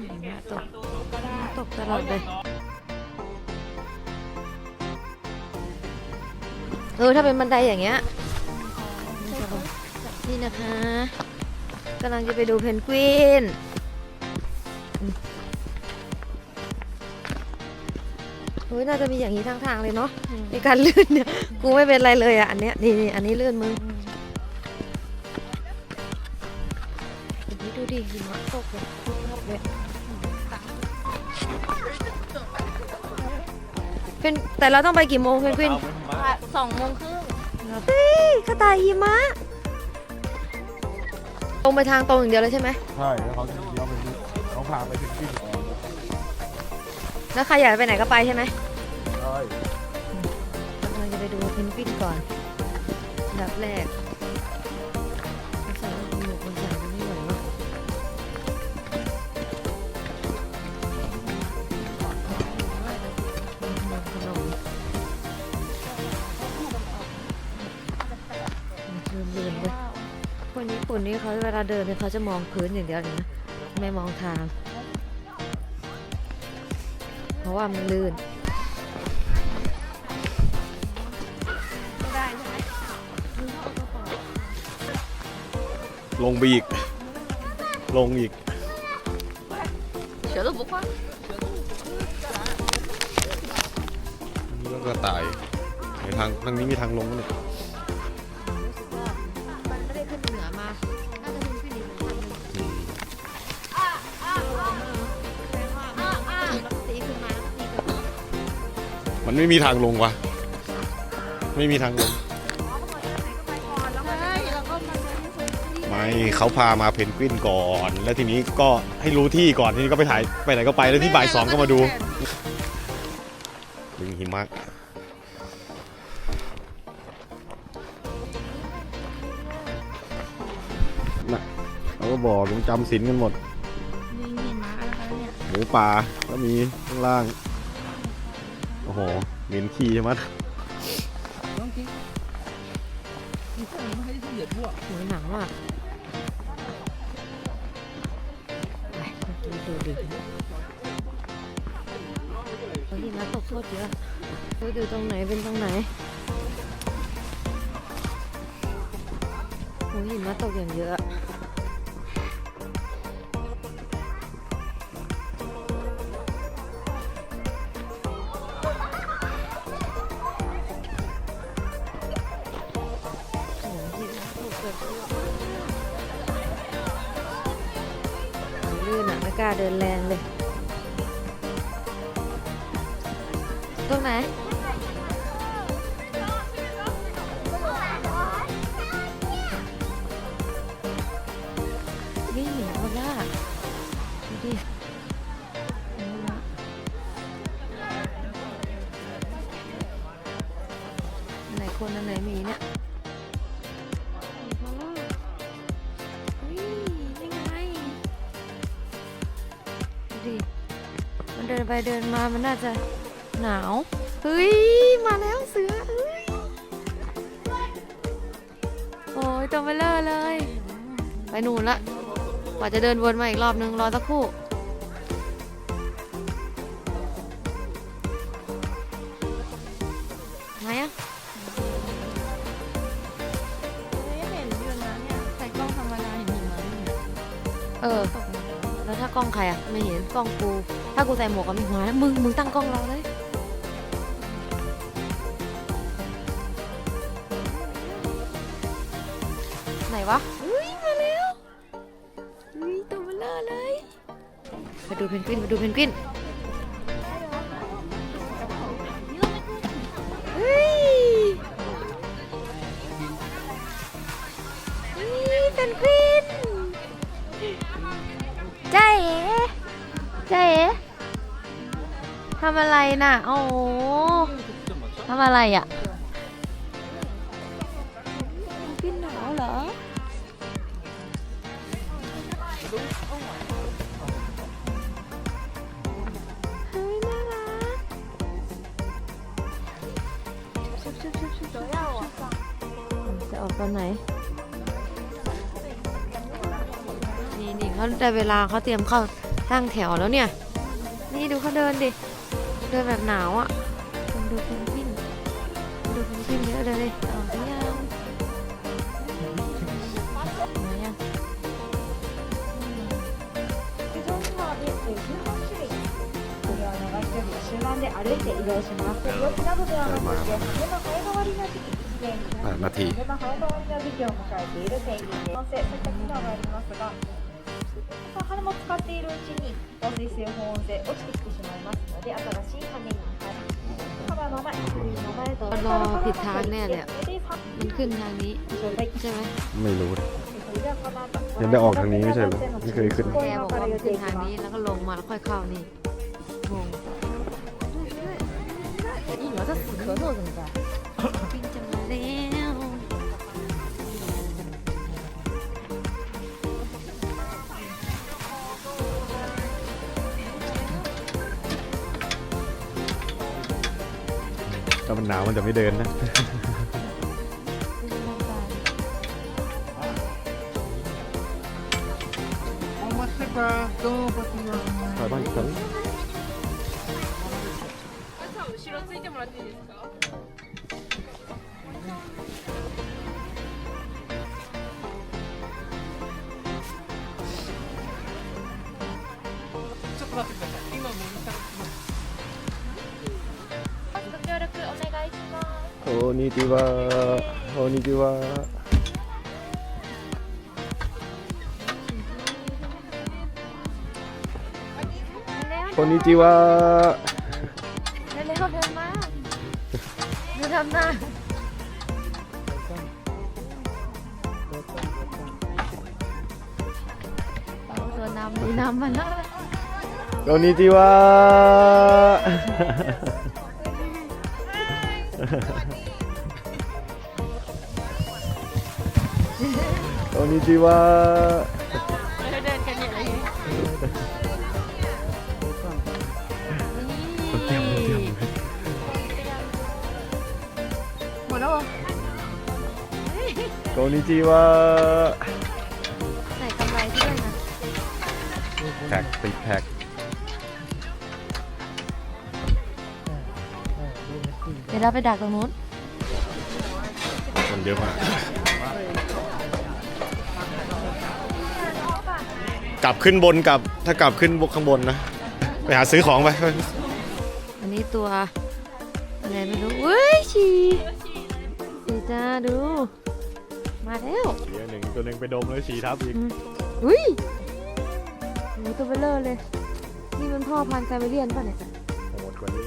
หิมะตกตกตลอดเลยเออถ้าเป็นบันไดอย่างเงี้ยนี่นะคะกำลังจะไปดูเพนกวินเฮ้ยน่าจะมีอย่างนี้ทางทางๆเลยเนาะในการลื่นเนี่ยกูไม่เป็นไรเลยอะอันเนี้ยนี่นี่อันนี้ลื่นมึง แต่เราต้องไปกี่โมงเพนกวินสองโมงครึ่งเฮ้ยกระต่ายหิมะ ตรงไปทางตรงอย่างเดียวเลยใช่ไหม ใช่แล้วเขาจะเลี้ยวไปที่เขาพาไปถึงที่ก่อนแล้วใครอยากไปไหนก็ไปใช่ไหมใช่ กำลังจะไปดูเพนกวินก่อนอันดับแรก นญี่ปุ่นนี่เขาเวลาเดินเนี่ยเขาจะมองพื้นอย่างเดียวเลยนะไม่มองทาง เพราะว่ามันลื่นลงไปอีก ลงอีกเดี๋ยวเราบุกว่านี่ก็กระต่ายในทางทางนี้มีทางลงมั้ยเนี่ยมันไม่ได้ขึ้ นือมาน่าจะขึ้นขึ้นอีกทางหนึงอืมตีขึ้นมาแล้วตีกลับมันไม่มีทางลงวะไม่มีทางลง ใช่แล้วก็มาเดินที่ซุ้มไม่เขาพามาเพนกวินก่อน แล้วทีนี้ก็ให้รู้ที่ก่อนทีนี้ก็ไปถ่ายไปไหนก็ไปแล้วที่บ่ายสองก็มาดู บอกลงจำศีลกันหมดมีหิมะแล้วเนี่ยหมูป่าก็มีข้างล่าง โอ้โหเหม็นขี้ใช่ไหมโหหนังมากไปดูดูดิตอนนี้น้ำตกโคตรเยอะดูดูตรงไหนเป็นตรงไหนโอ้ยหิมะตกอย่างเยอะโตรงไหนนี่หมีโอล่าดูดิไหนคนอันไหนมีเนี่ยหมีโอล่าเฮ้ยนี่ไงดูดิมันเดินไปเดินมามันน่าจะ หนาว เฮ้ย มาแล้วเสือเฮ้ย โอ้ยตัวเบลเลอร์เลย ไปหนูนละ กว่าจะเดินวนมาอีกรอบนึง รอสักครู่ ไหนอะไม่เห็นอยู่นะเนี่ยใส่กล้องธรรมดาเห็นหิมะอยู่เนี่ยเออ ตกลงไปแล้วถ้ากล้องใครอะไม่เห็นกล้องกู ถ้ากูใส่หมวกก็มีหัวแล้วมึง มึงตั้งกล้องรอเลย ดูเพนกวินไปดูเพนกวินเฮ้ยเฮ้ยเพนกวินจ้าเอ๋จ้าเอ๋ทำอะไรน่ะ โอ้ทำอะไรอะ ออกตอนไหน นี่นี่เขาได้เวลาเขาเตรียมเข้า ตั้งแถวแล้วเนี่ย นี่ดูเขาเดินดิ เดินแบบหนาวอ่ะคนดูเพนกวินดูเพนกวินเยอะเลยออกหรือยังมายัง 陸上には約18種類無料の長距離を集団で歩いて移動します 病気などではなくて冬の早変わりの時期すでに แปดนาที 冬の早変わりの時期を迎えているペンギンで温泉そういった機能がありますが羽も使っているうちに防水性保温性落ちてきてしまいますので新しい羽に変えカバーの前首の前と รอผิดทางแน่เลยอะมันขึ้นทางนี้ใช่ไหม ไม่รู้เลย ยังได้ออกทางนี้ไม่ใช่เหรอไม่เคยขึ้น แกบอกว่ามันขึ้นทางนี้แล้วก็ลงมาแล้วค่อยเข้านี่งง一秒在死咳嗽怎么办？ 冰จะมาแล้ว ถ้ามันหนาวมันจะไม่เดินนะ ไปบ้านกัน 後ろついてもらっていいですか นิจิวะโอนิจิวะโอนิจิวเร็วๆเดินมาดูทำหน้าตัวน้ำมีน้ำมาแล้วโอนิจิวะ นิจิวะเดินกันอย่างไรหมดแล้วเหรอโกนิจิวะใส่กำไรด้วยนะแพ็กติดแพ็กเดี๋ยวเราไปดักตรงนู้นมันเยอะมาก กลับขึ้นบนกับถ้ากลับขึ้นบกข้างบนนะ ไปหาซื้อของไป อันนี้ตัวอะไรไม่รู้เว้ยฉี่ฉี่จ้าดู มาแล้ว เดี๋ยวหนึ่งตัวหนึ่งไปดมแล้วฉี่ทับอีกอุ้ยหนูตัวเบลเลอร์เลย นี่มันพ่อพันธุ์ไซบีเรียนป่ะเนี่ยโหดกว่านี้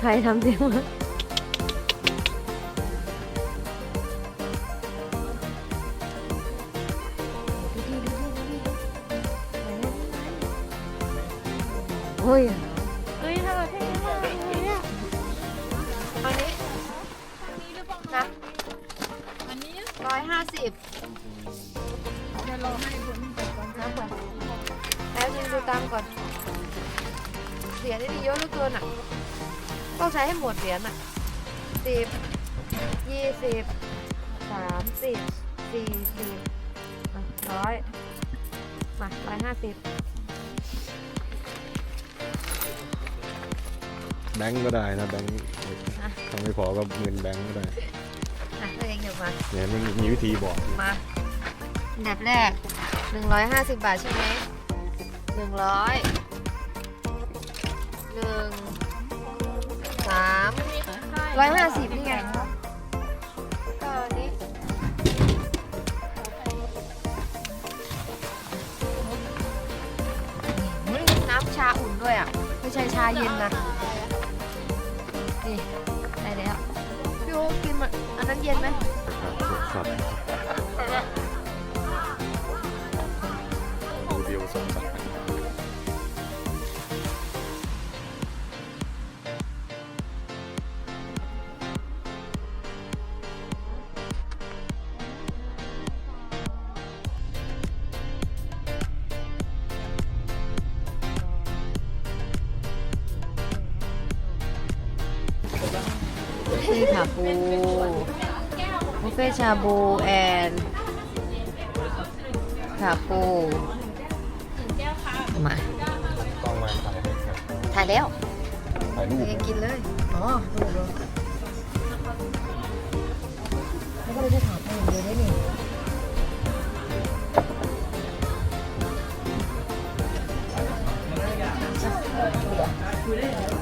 ใครทำเสียงวะ เฮ้ยถ้าเราเท่มากเลยอะอันนี้อันนี้หรือเปล่านะอันนี้ร้อยห้าสิบเดี๋ยวรอให้คนไปก่อนนะก่อนแล้วยิงดูตังค์ก่อนเหรียญนี่ดีเยอะเหลือเกินอะต้องใช้ให้หมดเหรียญอะสิบยี่สิบสามสิบสี่สิบอะร้อยมาร้อยห้าสิบ บงก์ก็ได้นะแบงก์ถ้าไม่พอก็เงินแบงก์ก็ได้อะตัวเองอยู่มา เนี่ยมันมีวิธีบอกมาอันดับแรกหนึ่งร้อยห้าสิบบาทใช่ไหมหนึ่งร้อยหนึ่งสามร้อยห้าสิบนี่ไงก็อันนี้อืมน้ำชาอุ่นด้วยอะ ไม่ใช่ชาเย็นนะ อันนั้นเย็นไหม สับ เฟ่ชาบูบุฟเฟ่ชาบูแอนขาปูมาต้องมาถ่ายให้ครับถ่ายแล้วถ่ายรูปยังกินเลย อ๋อดูดูแล้วก็เลยได้ถามไปอย่างเดียวได้นี่อืมเ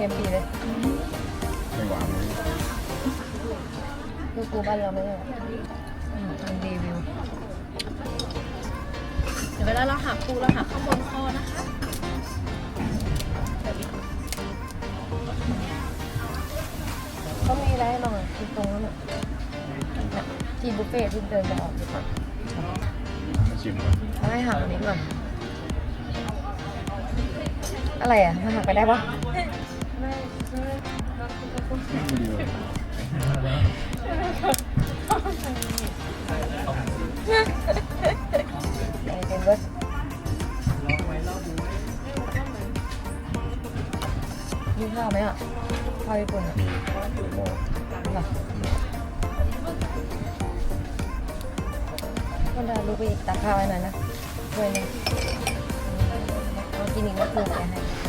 ค็มปีเลยไม่หวานเลยคือกูบ้านเราไม่ได้อืมมันรีวิวเดี๋ยวเวลาเราหักปูเราหักข้างบนคอนะคะเขามีอะไรให้ลองอะที่ตรงนั้นอะเนี่ยที่บุฟเฟ่ต์ที่เดินไปออกดีกว่ามาชิมก่อนเอาให้หักอันนี้ก่อนอะไรอะมันหักไปได้ปะ ไหนเต็มเบิร์ดมีข้าวไหมอะข้าวญี่ปุ่นอะมีโมหรอก็ได้ลูกไปตักข้าวให้หน่อยนะถ้วยนึงเอากินอีกก็คือแกให้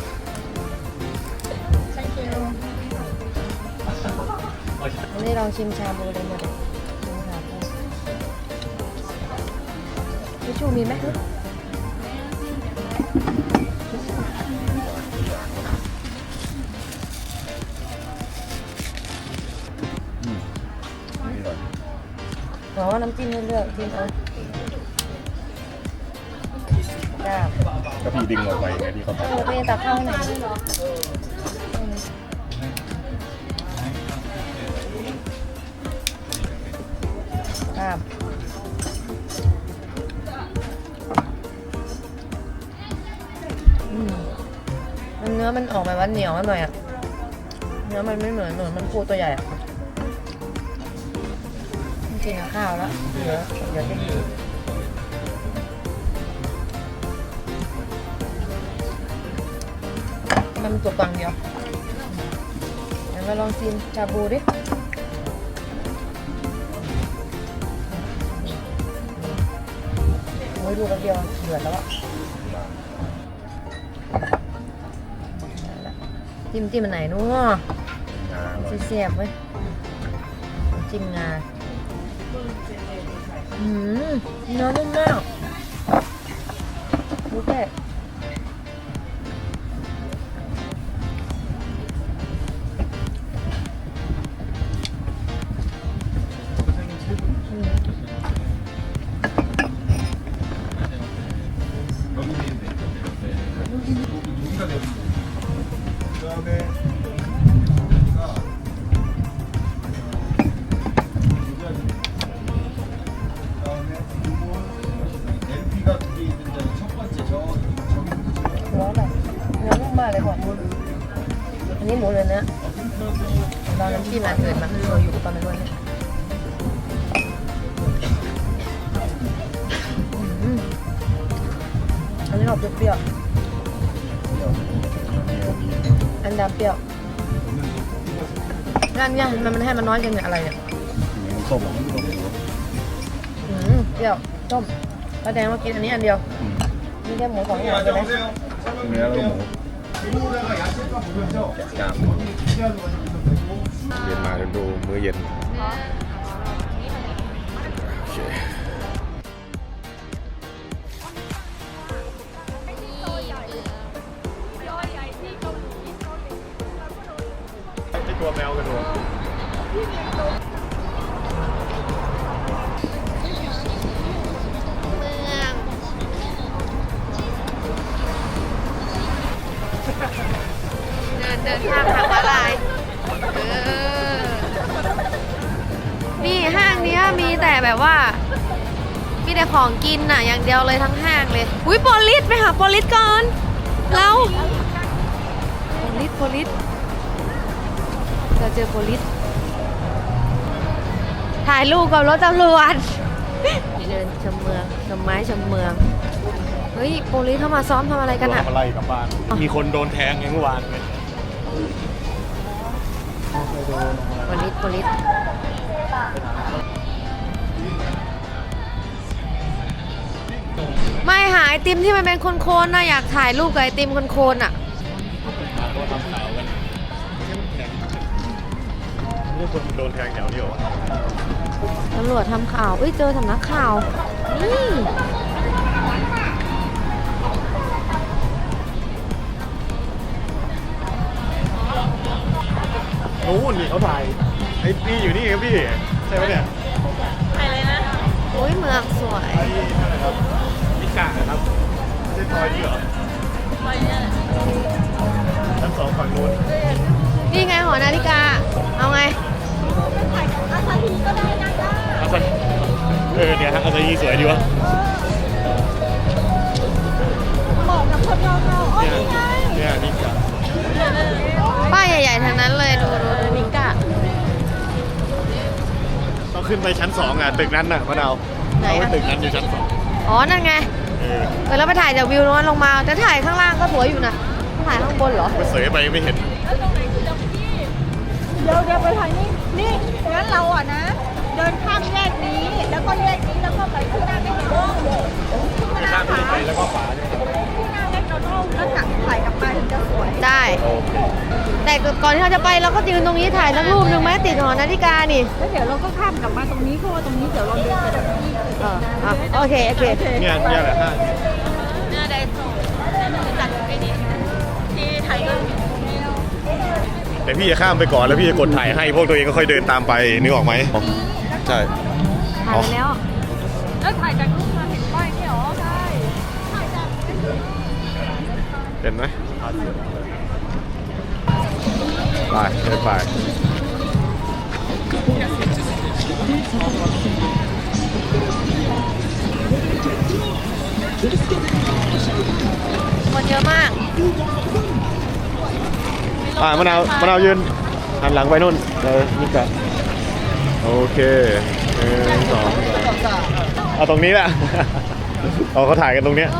วันนี้ลองชิมชาบูเลยหมดเลยชิมชาบูทิชชูมีไหมอืมนี่ก่อนอ๋อน้ำจิ้มให้เลือกจิ้มเอาจ้าก็พี่ดึงออกไปไงที่เขาบอกเออไปตักข้าวให้หน่อย นเนื้อมันออกแบบว่าเหนียวหน่อยอะเนื้อมันไม่เหมือนเหมือนมันปูตัวใหญ่อะจริงๆอะข้าวแล้วเดี๋ยวเดี๋ยวจะดีมันตัวกลางเดียวเดี๋ยวเราลองชิมชาบูดิโอ้ยดูแป๊บเดียวเดือดแล้วอะ จิ้มจิ้มอันไหนนู้นงาอร่อยเสียบๆเว้ยจิ้มงาอืมเนื้อนุ่มมาก ๆอันดำเปรี้ยวร้านเนี่ยมันมันให้มันน้อยจังเนี่ยอะไรเนี่ยมีน้ำส้มหรอไม่รู้อืมเปรี้ยวส้มแสดงว่ากินอันนี้อันเดียวอืมมีแค่หมูสองอย่างใช่ไหมเนื้อแล้วก็หมูแกะกล้ามเย็นมาจะดูมื้อเย็น เดินข้ามทางม้าลายเออนี่ห้างเนี้ยมีแต่แบบว่า มีแต่ของกินน่ะ อย่างเดียวเลยทั้งห้างเลยอุ้ยโปลิสไปหาโปลิสก่อนเราโปลิสโปลิสเราเจอโปลิสถ่ายรูปกับรถตำรวจเดินชมเมืองชมไม้ชมเมือง เฮ้ยโปลิสเข้ามาซ้อมทำอะไรกันอะ ทำอะไรกับบ้าน มีคนโดนแทงไงเมื่อวานไง วันลิตวันลิตไม่หาไอติมที่มันเป็นโคนๆนะอยากถ่ายรูปกับไอติมโคนๆอะนี่คนโดนแทงแถวเดียวอะตำรวจทำข่าวเอ้ยเจอสำนักข่าว นี่ นู้นนี่เขาถ่ายไอ้พี่อยู่นี่ครับพี่ใช่ไหมเนี่ยโอ้ยเมืองสวยไอ้อะไรครับนิกาครับไม่ใช่ซอยนี้เหรอชั้นสองฝั่งนู้นนี่ไงหอนาฬิกา เอาไงอาซาเออเนี่ยฮะอาซาฮีสวยดีวะเหมาะกับคนเราเราโอ้ยเนี่ยนี่ไงเนี่ยนิกาป้ายใหญ่ๆทั้งนั้นเลยดู ขึ้นไปชั้นสองอะตึกนั้นน่ะมะนาวไหนเอาอะว้ตึกนั้นอยู่ชั้นสองอ๋อ นั่นไง เออเออแล้วไปถ่ายจากวิวตรงนั้นลงมา แต่ถ่ายข้างล่างก็สวยอยู่นะถ่ายข้างบนเหรอ ไปเสยไปไม่เห็นเดี๋ยวเดี๋ยวไปทางนี้ นี่งั้นเราอะนะ เดินข้ามแยกนี้ แล้วก็แยกนี้ แล้วก็ไปข้างหน้าแมคโดนัลด์ข้างหน้าขวาไปแล้วก็ขวาใช่ไหมข้างหน้าแมคโดนัลด์แล้วกลับถ่ายกลับมาถึงจะสวยได้ โอเคแต่ก่อนที่เราจะไปเราก็ยืนตรงนี้ถ่ายสักรูปหนึ่งไหมติดหอนาฬิกานี่แล้วเดี๋ยวเราก็ข้ามกลับมาตรงนี้เพราะว่าตรงนี้เดี๋ยวเราเดินไปแบบที่เอออะโอเคโอเคเนี่ยเนี่ยแหละห้างเนี่ยได้ส่งจัดไอ้นี่ที่ไทยก็แต่พี่จะข้ามไปก่อนแล้วพี่จะกดถ่ายให้พวกตัวเองก็ค่อยเดินตามไปนึกออกไหมใช่ถ่ายไปแล้วแล้วถ่ายจากรูปมาเห็นป้ายนี่หรอ เห็นไหมไปเดินไปคนเยอะมากอ่ามะนาวมะนาวยืนหันหลังไปนู่นเออนี่กันโอเคหนึ่งสองสามเอาตรงนี้แหละเอาเขาถ่ายกันตรงเนี้ย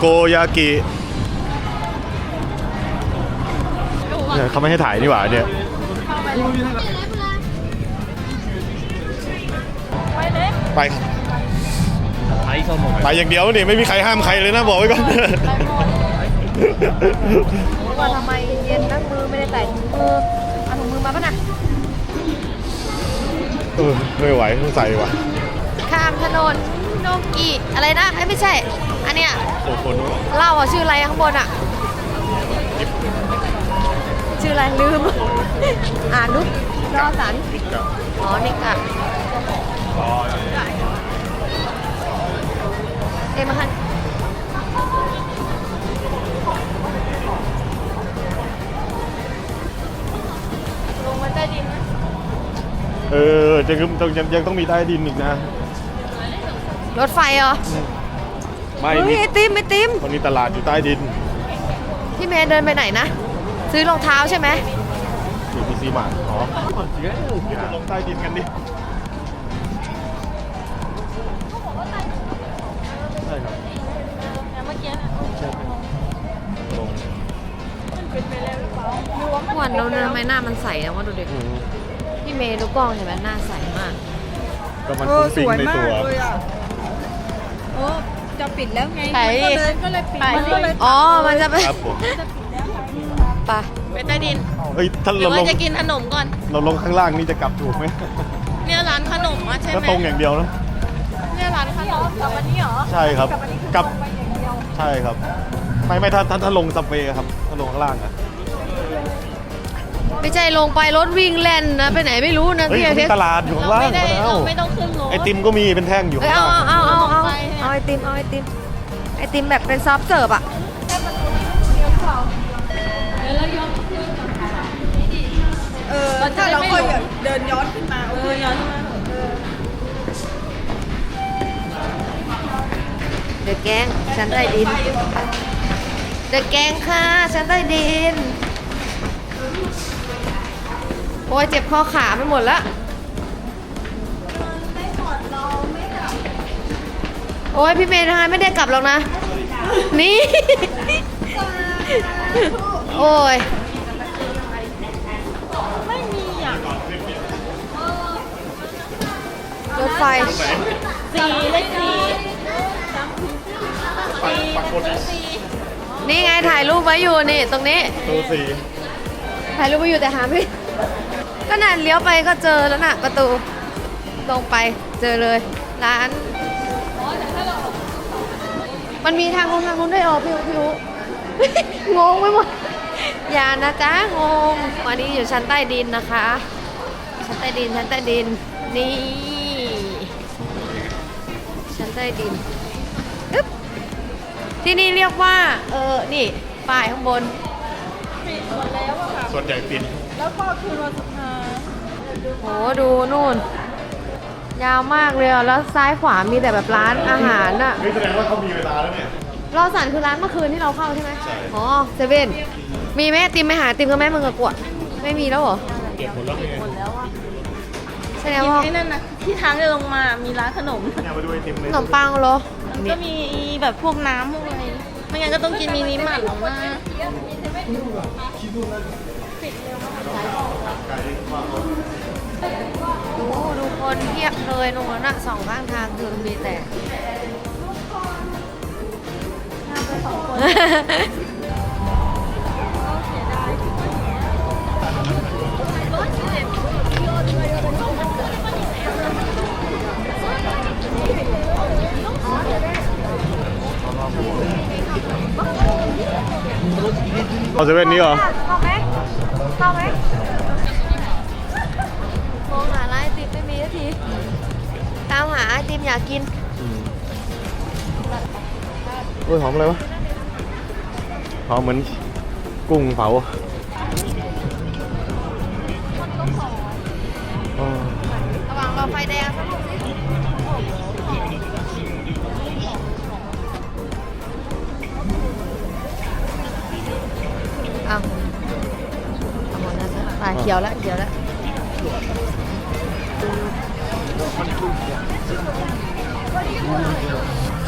โกยากิเนี่ยเขาไม่ให้ถ่ายนี่หว่าเนี่ยไปเลยไปครับไปอย่างเดียวนี่ไม่มีใครห้ามใครเลยนะบอกไว้ก่อน ว่าทำไมเย็นนักมือไม่ได้ใส่ถุงมือเอาถุงมือมาปะน่ะเออไม่ไหวต้องใส่ว่ะข้ามถนนโนกิอะไรนะไอ้ยไม่ใช่อัน เนี้ยโอ้คนนู้นเล่าอะชื่ออะไรข้างบนอะ ชื่ออะไรลืม อ่านนุกรอสันนิกะอ๋อนิกอะอ๋อเอ็มมาคันลงมาใต้ดินนะเออจะต้องยังยังต้องมีใต้ดินอีกนะ รถไฟเหรอ ไม่เฮ้ยมีไอติมไอติมมันมีตลาดอยู่ใต้ดินพี่เมย์เดินไปไหนนะ ซื้อรองเท้าใช่ไหมอยู่พีซีมาร์ทอ๋อเดี๋ยวจะลงใต้ดินกันดิใช่ครับแต่เมื่อกี้น่ะลงมันเป็นไปแล้วหรือเปล่าหวานเราเดินไปหน้ามันใสนะว่าดูดิอืมพี่เมย์ดูกล้องเห็นไหมหน้าใสมาก ก็มันฟุ้งฟิ้งในตัว โอ้ จะปิดแล้วไงไปมันก็เลยก็เลยปิดมันก็เลยอ๋อ มันจะไปครับผมไปไปใต้ดิน เฮ้ยถ้าหรืเราอลว่างจะกินขนมก่อน เราลงข้างล่างนี่จะกลับถูกไหมเนี่ยร้านขนมอะใช่ก็ไหมตรงอย่างเดียวนะเนี่ยร้านขนมกลับวันนี้เหรอใช่ครับกลับไปอย่างเดียวใช่ครับ ไม่ไม่ถ้าถ้าถ้าลงซับเวย์ครับถ้าลงข้างล่างอะ ไม่ใช่ลงไปรถวิ่งเล่นนะไปไหนไม่รู้นะเฮ้ยพี่อามีทิตย์ตลาดอยู่ข้างเราล่างไม่ได้มะนาวเราไม่ต้องขึ้นรถไอติมก็มีเป็นแท่งอยู่เอ้ยข้างเอาล่างเอาเอาเอาเอาไปเนี่ยเอาไอติมเอาไอติมไอติมแบบเป็นซอฟต์เสิร์ฟอะเออถ้าเราก็เดินย้อนขึ้นมาเออย้อนขึ้นมาเดอะแกงชั้นใต้ดินเดอะแกงค่ะชั้นใต้ดิน โอ้ยเจ็บข้อขาไปหมดแล้วโอ้ยพี่เมย์ทายไม่ได้กลับหรอกนะ นี่ โอ้ยไม่มีอะรถไฟสี่เลขสี่นี่ไงถ่ายรูปไว้อยู่นี่ตรงนี้ ตัวสีถ่ายรูปไว้อยู่แต่หาไม่ ก็น่ะเลี้ยวไปก็เจอแล้วน่ะประตูตรงไปเจอเลยร้าน มันมีทางลงทางนู้นด้วยเหรอพี่อูพี่อูงงไปหมดอย่านะจ๊ะงงวันนี้อยู่ชั้นใต้ดินนะคะ ชั้นใต้ดินชั้นใต้ดินนี่ชั้นใต้ดินอึ๊บที่นี่เรียกว่า เออนี่ป้ายข้างบน ปิดหมดแล้วอะค่ะ ส่วนใหญ่ปิด แล้วก็คือวันสุดท้าย โหดูนู่น ยาวมากเลยอะแล้วซ้ายขวามีแต่แบบร้านอาหารอะเฮ้ยแสดงว่าเขามีเวลาแล้วเนี่ย รอสันคือร้านเมื่อคืนที่เราเข้าใช่ไหมใช่อ๋อเซเว่นมีไหมติมไม่หาติมกับแม่มึงกับกวดไม่มีแล้วเหรอเก็บหมดแล้วไงหมดแล้วอะแสดงว่าไอ้นั่นนะที่ทางจะลงมามีร้านขนมเนี่ยมาดูไอติมเลยขนมปังเหรอมันก็มีแบบพวกน้ำพวกอะไรไม่งั้นก็ต้องกินมินิมาร์ทหรอกนะดู ดูคนเทียบเลยตรงนั้นอะสองข้างทางคือมีแต่เอาเซเว่นนี้เหรอ เข้าไหมเข้าไหมม อติมอยากกินโอ้ยหอมอะไรวะ หอมเหมือนกุ้งเผาอ๋อระหว่างรอไฟแดงสักลูกสิเอาเอาหมดแล้วใช่ไหมอะเขียวแล้วเขียวแล้ว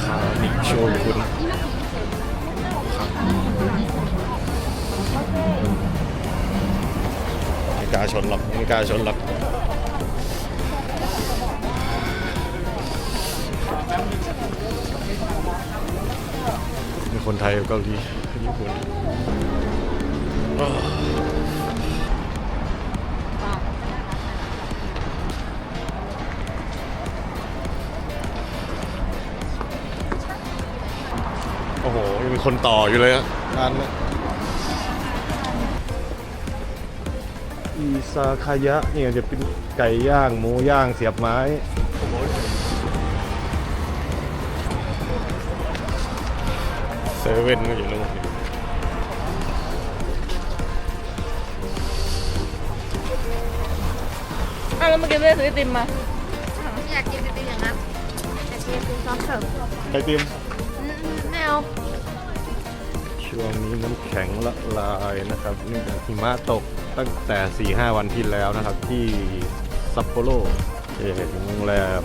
คานิโชกุนไม่กล้าชนหรอกไม่กล้าชนหรอกมีคนไทยกับเกาหลีญี่ปุ่น โอ้โห ยังมีคนต่ออยู่เลยอะร้านเนี้ยอีซาคายะนี่จะเป็นไก่ย่างหมูย่างเสียบไม้ เซเว่นก็อยู่ตรงนี้อะแล้วเมื่อกี้ไม่ได้ซื้อไอติมมา อยากกินไอติมอย่างนั้นอยากกินไอติมซอสเสิร์ฟ ไอติมอืมไม่เอา ช่วงนี้น้ำแข็งละลายนะครับเนื่องจากหิมะตกตั้งแต่ 4-5 วันที่แล้วนะครับ ที่ซัปโปโรเอ่อโรงแรม